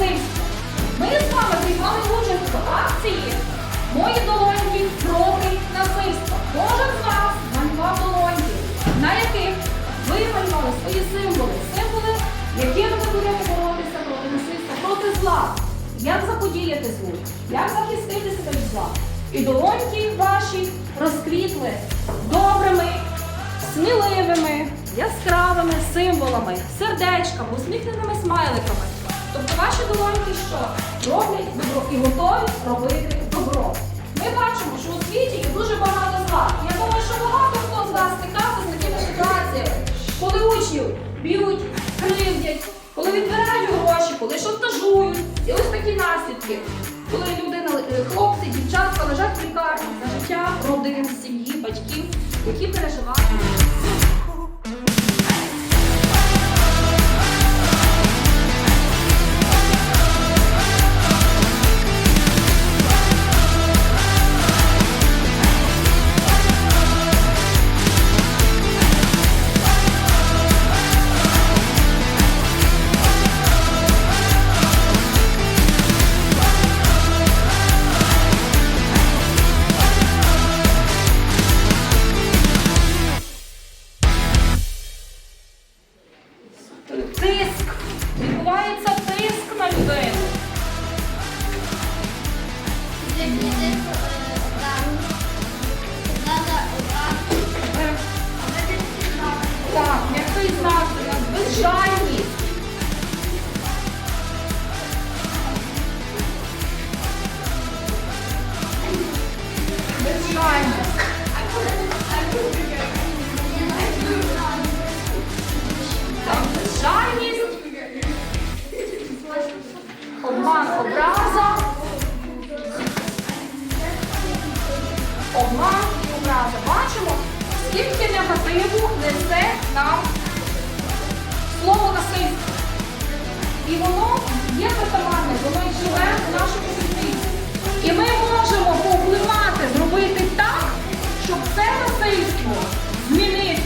Максим, ми з вами приймали участь в акції Мої долоньки проти насильства. Кожен з вас малював долоньки, на яких ви малювали свої символи, символи, якими ви будете боротися проти насильства, проти зла. Як заподіяти злу, як захиститися від зла. І долоньки ваші розквітли добрими, сміливими, яскравими символами, сердечками, усміхненими смайликами. Тобто ваші долоньки що? Роблять добро і готові робити добро. Ми бачимо, що у світі є дуже багато зла. Я думаю, що багато хто з вас стикався з такими ситуаціями, коли учнів б'ють, кривдять, коли відбирають гроші, коли шантажують. І ось такі наслідки. Коли людина, е, хлопці, дівчатка лежать в лікарні за життя родин, сім'ї, батьків, які переживають. Тиск. Відбувається тиск на людину. Так, м'який знак, безжальність. Безжальність. Обман, образа. Обман образа. Бачимо, скільки негативу несе нам слово насильство. І воно є притаманне, воно й живе в нашому суспільстві. І ми можемо повпливати, зробити так, щоб це насильство змінити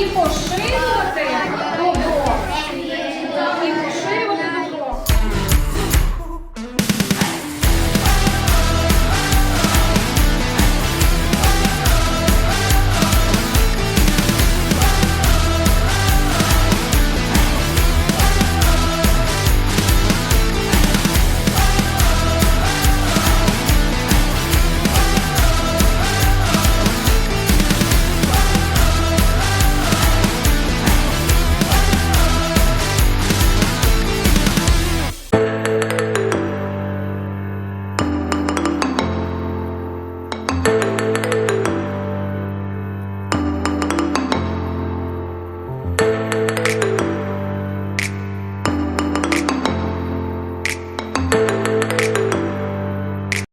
І поширювати